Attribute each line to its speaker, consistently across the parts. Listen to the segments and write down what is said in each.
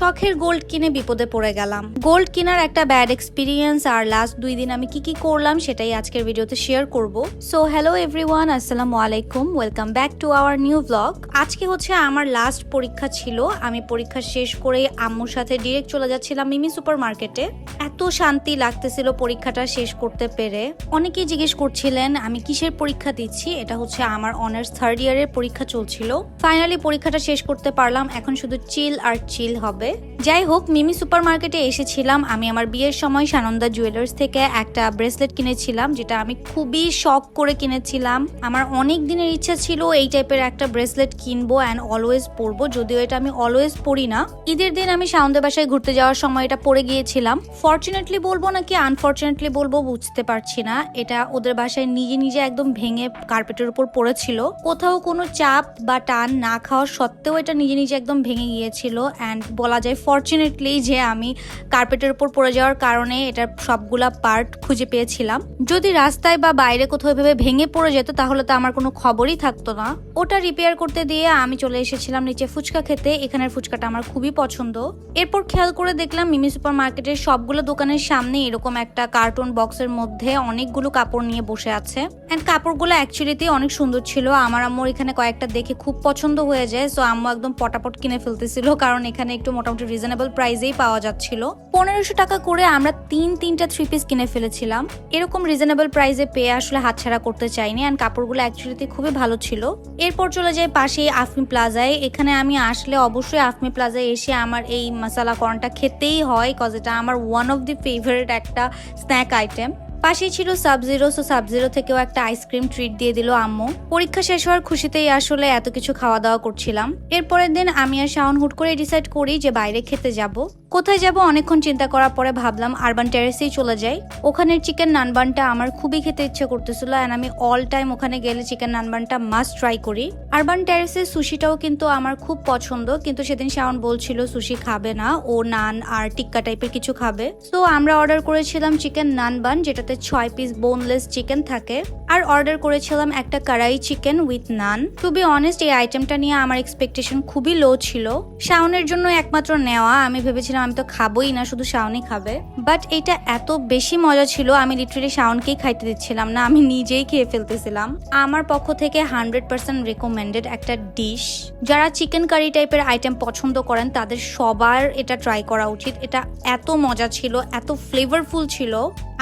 Speaker 1: শখের গোল্ড কিনে বিপদে পড়ে গেলাম। গোল্ড কেনার একটা ব্যাড এক্সপিরিয়েন্স আর লাস্ট দুই দিন আমি কি কি করলাম সেটাই আজকের ভিডিওতে শেয়ার করব। সো হ্যালো এভরিওয়ান আসসালামু আলাইকুম welcome back to our new blog আজকে হচ্ছে আমার লাস্ট পরীক্ষা ছিল। আমি পরীক্ষা শেষ করে আম্মুর সাথে ডিরেক্ট চলে যাচ্ছিলাম মিমি সুপার মার্কেটে এত শান্তি লাগতেছিল পরীক্ষাটা শেষ করতে পেরে। অনেকেই জিজ্ঞেস করছিলেন, আমি কিসের পরীক্ষা দিচ্ছি? এটা হচ্ছে আমার অনার্স থার্ড ইয়ারের পরীক্ষা চলছিল। ফাইনালি পরীক্ষাটা শেষ করতে পারলাম। এখন শুধু চিল আর চিল হবে। যাই হোক মিমি সুপার মার্কেটে এসেছিলাম। আমি আমার বিয়ের সময় সানন্দা জুয়েলার্স থেকে একটা ব্রেসলেট কিনেছিলাম, যেটা আমি খুবই শখ করে কিনেছিলাম। আমার অনেক দিনের ইচ্ছা ছিল এই টাইপের একটা ব্রেসলেট কিনবো অ্যান্ড অলওয়েজ পরবো, যদিও এটা আমি অলওয়েজ পরি না। ঈদের দিন আমি সাউন্দের বাসায় ঘুরতে যাওয়ার সময় এটা পরে গিয়েছিলাম। ফর্চুনেটলি বলব নাকি আনফর্চুনেটলি বলব বুঝতে পারছি না। এটা ওদের বাসায় নিজে নিজে একদম ভেঙে কার্পেটের উপর পড়েছিল। কোথাও কোনো চাপ বা টান না খাওয়া সত্ত্বেও এটা নিজে নিজে একদম ভেঙে গিয়েছিল। অ্যান্ড বলা যায়। ফর্চুনেটলি যে আমি কার্পেটের উপর পড়ে যাওয়ার কারণে এটার সবগুলা পার্ট খুঁজে পেয়েছিলাম। যদি রাস্তায় বা বাইরে কোথাও এভাবে ভেঙে পড়ে যেত, তাহলে তো আমার কোনো খবরই থাকতো না। ওটা রিপেয়ার করতে দিয়ে আমি চলে এসেছিলাম নিচে ফুচকা খেতে। এখানের ফুচকাটা আমার খুবই পছন্দ। এরপর খেয়াল করে দেখলাম মিমি সুপার মার্কেটের সবগুলো দোকানের সামনে এরকম একটা কার্টুন বক্সের মধ্যে অনেকগুলো কাপড় নিয়ে বসে আছে। অ্যান্ড কাপড়গুলো অ্যাকচুয়ালিতে অনেক সুন্দর ছিল। আমার আম্মুর এখানে কয়েকটা দেখে খুব পছন্দ হয়ে যায়। সো আম্মু একদম পটাপট কিনে ফেলতেছিল। কারণ এখানে একটু মোটামুটি রিজনেবল প্রাইসেই পাওয়া যাচ্ছিল। পনেরোশো টাকা করে আমরা তিন, তিনটা থ্রি পিস কিনে ফেলেছিলাম। এরকম রিজনেবল প্রাইসে পেয়ে আসলে হাতছাড়া করতে চাইনি অ্যান্ড কাপড়গুলো অ্যাকচুয়ালিতে খুবই ভালো ছিল। এরপর চলে যাই পাশেই আফমি প্লাজায় এখানে আমি আসলে অবশ্যই আফমি প্লাজায় এসে আমার এই মশালা কর্নটা খেতেই হয় কজ এটা আমার ওয়ান অফ দি ফেভারিট একটা স্ন্যাক আইটেম পাশেই ছিল সাবজিরো সো সাবজিরো থেকেও একটা আইসক্রিম ট্রিট দিয়ে দিল আম্মু। পরীক্ষা শেষ হওয়ার খুশিতেই আসলে এত কিছু খাওয়া দাওয়া করছিলাম। এরপরের দিন আমি আর শাওন হুট করে ডিসাইড করি যে বাইরে খেতে যাব। কোথায় যাব অনেকক্ষণ চিন্তা করার পরে ভাবলাম আরবান টেরেসেই চলে যাই। ওখানের চিকেন নানবানটা আমার খুবই খেতে ইচ্ছে করতেছিল অ্যান্ড আমি অল টাইম ওখানে গেলে চিকেন নানবানটা মাস্ট ট্রাই করি। আরবান টেরেসের সুশিটাও কিন্তু আমার খুব পছন্দ, কিন্তু সেদিন শাওন বলছিল সুশি খাবে না, ও নান আর টিক্কা টাইপের কিছু খাবে। সো আমরা অর্ডার করেছিলাম চিকেন নানবান, যেটাতে ছয় পিস বোনলেস চিকেন থাকে। আর অর্ডার করেছিলাম একটা kadai chicken with naan to be honest এই আইটেমটা নিয়ে আমার এক্সপেকটেশন খুবই লো ছিল। শাওনের জন্য একমাত্র নেওয়া, আমি ভেবেছিলাম আমি তো খাবোই না, শুধু শাওনই খাবে। বাট এটা এত বেশি মজা ছিল, আমি লিটারেলি শাওনকেই খাইতে দিচ্ছিলাম না, আমি নিজেই খেয়ে ফেলতেছিলাম। আমার পক্ষ থেকে হান্ড্রেড পার্সেন্ট রেকমেন্ডেড একটা ডিশ যারা চিকেন কারি টাইপের আইটেম পছন্দ করেন, তাদের সবার এটা ট্রাই করা উচিত। এটা এত মজা ছিল, এত ফ্লেভারফুল ছিল।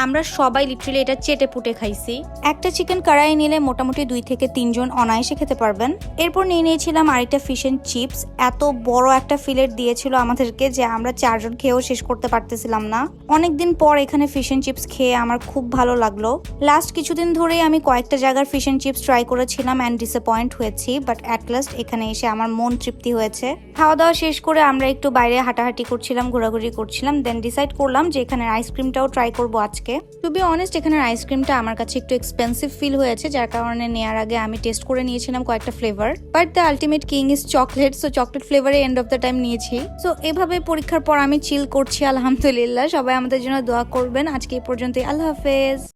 Speaker 1: আমরা সবাই লিটারেলি এটা চেটে পুটে খাইছি। একটা চিকেন কড়াই নিলে মোটামুটি দুই থেকে তিনজন অনায়াসে খেতে পারবেন। এরপর নিয়ে নিয়েছিলাম আরেকটা ফিশ এন্ড চিপস এত বড় একটা ফিলেট দিয়েছিল আমাদেরকে যে আমরা চারজন খেয়েও শেষ করতে পারতেছিলাম না। অনেকদিন পর এখানে ফিশ এন্ড চিপস খেয়ে আমার খুব ভালো লাগল। লাস্ট কিছুদিন ধরেই আমি কয়েকটা জায়গার ফিশ এন্ড চিপস ট্রাই করেছিলাম অ্যান্ড ডিসঅ্যাপয়েন্ট হয়েছি বাট অ্যাট লাস্ট এখানে এসে আমার মন তৃপ্তি হয়েছে। খাওয়া দাওয়া শেষ করে আমরা একটু বাইরে হাঁটাহাঁটি করছিলাম, ঘোরাঘুরি করছিলাম দেন ডিসাইড করলাম যে এখানে আইসক্রিমটাও ট্রাই করব আজকে। টু বি অনেস্ট এখানের আইসক্রিমটা আমার কাছে একটু এক্সপেন্সিভ ফিল হয়েছে, যার কারণে নেওয়ার আগে আমি টেস্ট করে নিয়েছিলাম কয়েকটা flavour but the ultimate king is chocolate so chocolate ফ্লেভারে end of the time নিয়েছি। সো এভাবে পরীক্ষার পর আমি চিল করছি, আলহামদুলিল্লাহ। সবাই আমাদের জন্য দোয়া করবেন। আজকে এই পর্যন্তই। আল্লাহ হাফেজ।